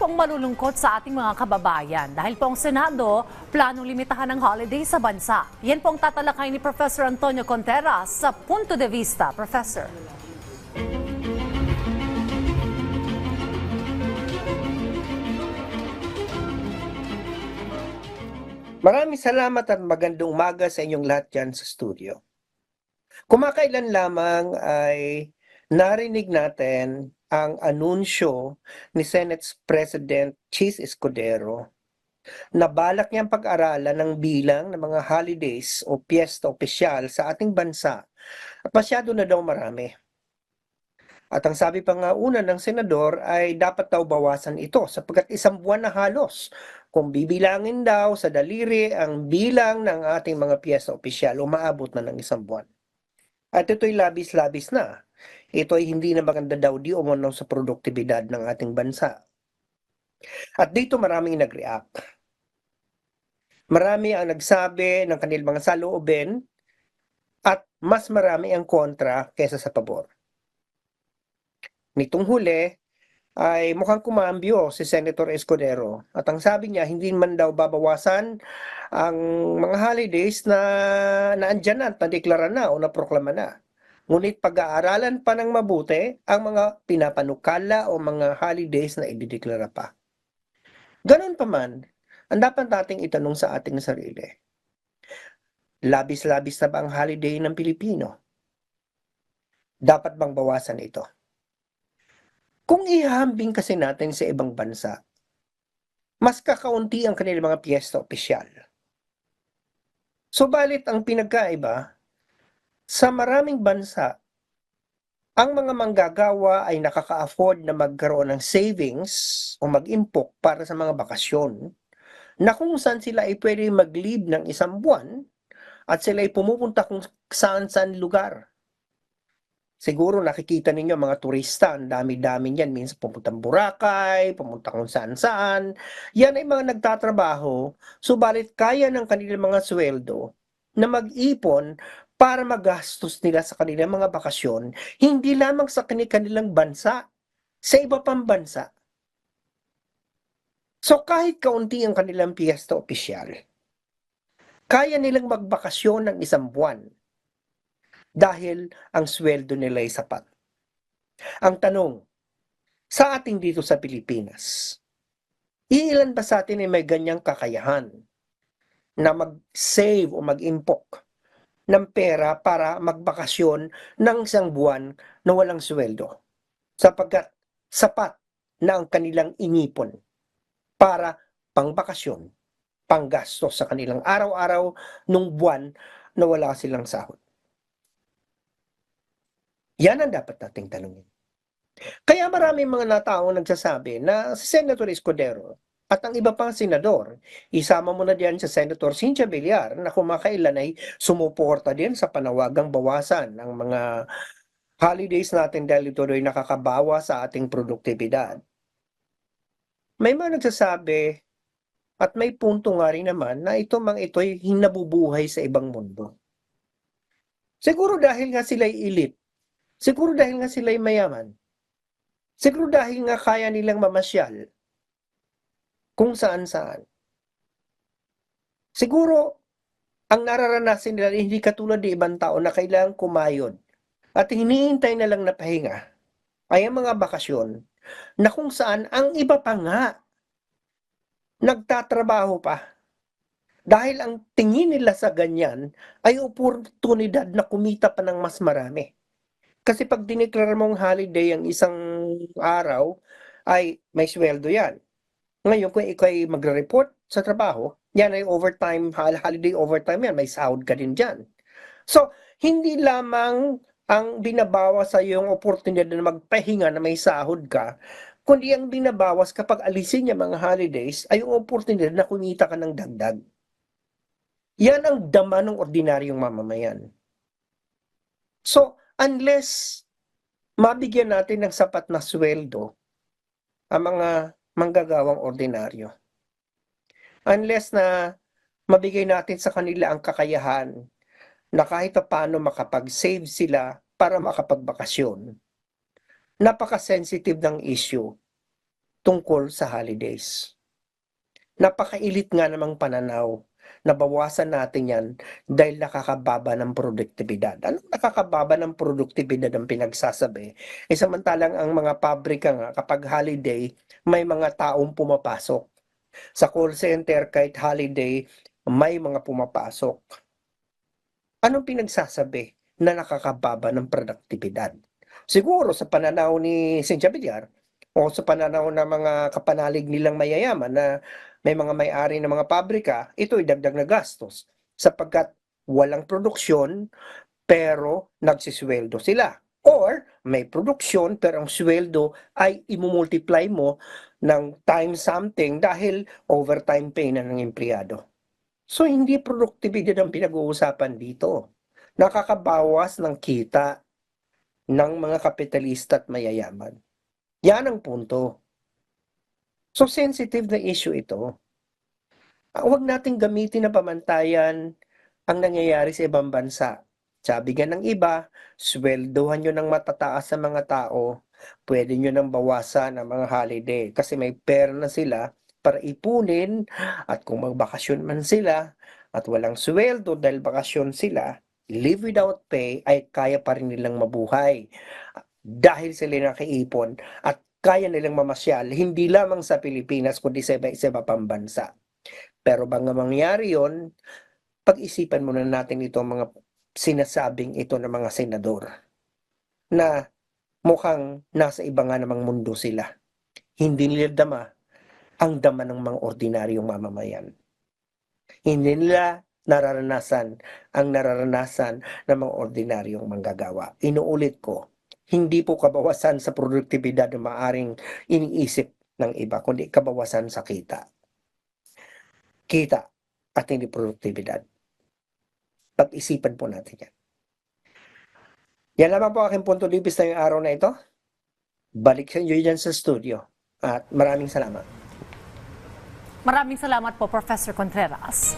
pong malulungkot sa ating mga kababayan dahil po ang Senado planong limitahan ang holiday sa bansa. Yan po ang tatalakay ni Professor Antonio Contreras sa Punto de Vista. Professor. Maraming salamat at magandang umaga sa inyong lahat dyan sa studio. Kumakailan lamang ay narinig natin ang anunsyo ni Senate President Chis Escudero na balak niyang pag-aralan ng bilang ng mga holidays o piyesta opisyal sa ating bansa at masyado na daw marami. At ang sabi pa nga una ng senador ay dapat daw bawasan ito sapagkat isang buwan na halos kung bibilangin daw sa daliri ang bilang ng ating mga piyesta opisyal, umaabot na ng isang buwan. At ito'y labis-labis na. Ito ay hindi na maganda daw di umano sa produktibidad ng ating bansa. At dito maraming nag-react. Marami ang nagsabi ng kanilang mga saloobin at mas marami ang kontra kesa sa pabor. Nitong huli, ay mukhang kumambyo si Senator Escudero. At ang sabi niya, hindi man daw babawasan ang mga holidays na naandyan na nadeklara na o naproklama na. Ngunit pag-aaralan pa ng mabuti ang mga pinapanukala o mga holidays na idideklara pa. Ganon pa man, ang dapat nating itanong sa ating sarili. Labis-labis na ba ang holiday ng Pilipino? Dapat bang bawasan ito? Kung ihahambing kasi natin sa ibang bansa, mas kakaunti ang kanilang mga piyesta opisyal. Subalit ang pinagkaiba, sa maraming bansa, ang mga manggagawa ay nakaka-afford na magkaroon ng savings o mag-impok para sa mga bakasyon na kung saan sila ay pwede mag-leave ng isang buwan at sila ay pumupunta kung saan-saan lugar. Siguro nakikita ninyo mga turista, ang dami-dami niyan. Minsan pumuntang Boracay, pumunta kung saan-saan. Yan ay mga nagtatrabaho, subalit kaya ng kanilang mga sweldo na mag-ipon para magastos nila sa kanilang mga bakasyon, hindi lamang sa kanilang bansa, sa iba pang bansa. So kahit kaunti ang kanilang piyesta opisyal, kaya nilang magbakasyon ng isang buwan dahil ang sweldo nila ay sapat. Ang tanong, sa ating dito sa Pilipinas, iilan ba sa atin ay may ganyang kakayahan na mag-save o mag-impok ng pera para magbakasyon ng isang buwan na walang sweldo? Sapagkat sapat na ang kanilang inipon para pangbakasyon, panggastos sa kanilang araw-araw nung buwan na wala silang sahod. Yan ang dapat nating tanungin. Kaya marami mga nataong nagsasabi na si Senator Escudero at ang iba pang senador, isama mo na diyan sa Senator Cynthia Villar na kumakailan ay sumuporta din sa panawagang bawasan ng mga holidays natin dahil ito ay nakakabawa sa ating produktibidad. May mga nagsasabi at may punto nga rin naman na ito mang ito'y hinabubuhay sa ibang mundo. Siguro dahil nga sila'y elite Siguro dahil nga sila'y mayaman. Siguro dahil nga kaya nilang mamasyal kung saan-saan. Siguro, ang nararanasan nila hindi katulad ng ibang tao na kailangang kumayod at hinihintay na lang na pahinga ay ang mga bakasyon na kung saan ang iba pa nga nagtatrabaho pa. Dahil ang tingin nila sa ganyan ay oportunidad na kumita pa ng mas marami. Kasi pag dineklara mong holiday ang isang araw, ay may sweldo yan. Ngayon, kung ikaw ay magre-report sa trabaho, yan ay overtime, holiday overtime yan, may sahod ka din dyan. So, hindi lamang ang binabawas sa iyo yung oportunidad na magpahinga na may sahod ka, kundi ang binabawas kapag alisin niya mga holidays ay yung oportunidad na kumita ka ng dagdag. Yan ang dama ng ordinaryong mamamayan. So, unless mabigyan natin ng sapat na sweldo ang mga manggagawang ordinaryo. Unless na mabigay natin sa kanila ang kakayahan na kahit pa paano makapag-save sila para makapagbakasyon. Napaka-sensitive ng issue. tungkol sa holidays. Napakailit nga namang pananaw nabawasan natin yan dahil nakakababa ng produktibidad. Anong nakakababa ng produktibidad ang pinagsasabi? E samantalang ang mga pabrika nga kapag holiday, may mga taong pumapasok. Sa call center kahit holiday, may mga pumapasok. Anong pinagsasabi na nakakababa ng produktibidad? Siguro sa pananaw ni Cynthia Villar o sa pananaw ng mga kapanalig nilang mayayaman na may mga may-ari ng mga pabrika, ito ay dagdag na gastos sapagkat walang produksyon pero nagsisweldo sila. Or may produksyon pero ang sweldo ay imumultiply mo ng time something dahil overtime pay na ng empleyado. So hindi produktibidad ang pinag-uusapan dito. Nakakabawas ng kita ng mga kapitalista at mayayaman. Yan ang punto. So sensitive na issue ito. Ah, Huwag nating gamitin na pamantayan ang nangyayari sa ibang bansa. Sabi nga ng iba, sweldohan nyo ng matataas sa mga tao, pwede nyo nang bawasan ang mga holiday kasi may pera na sila para ipunin at kung magbakasyon man sila at walang sweldo dahil bakasyon sila, live without pay ay kaya pa rin nilang mabuhay dahil sila nakiipon at kaya nilang mamasyal hindi lamang sa Pilipinas kundi sa iba, sa iba pang bansa. Pero bang mangyari yon, pag-isipan muna natin ito mga sinasabing ito ng mga senador na mukhang nasa iba nga namang mundo sila. Hindi nila dama ang dama ng mga ordinaryong mamamayan. Hindi nila nararanasan ang nararanasan ng mga ordinaryong manggagawa. Inuulit ko, hindi po kabawasan sa produktibidad na maaring iniisip ng iba, kundi kabawasan sa kita. Kita at hindi produktibidad. Pag-isipan po natin yan. Yan lamang po aking punto libis na yung araw na ito. Balik sa inyo dyan sa studio. At maraming salamat. Maraming salamat po, Professor Contreras.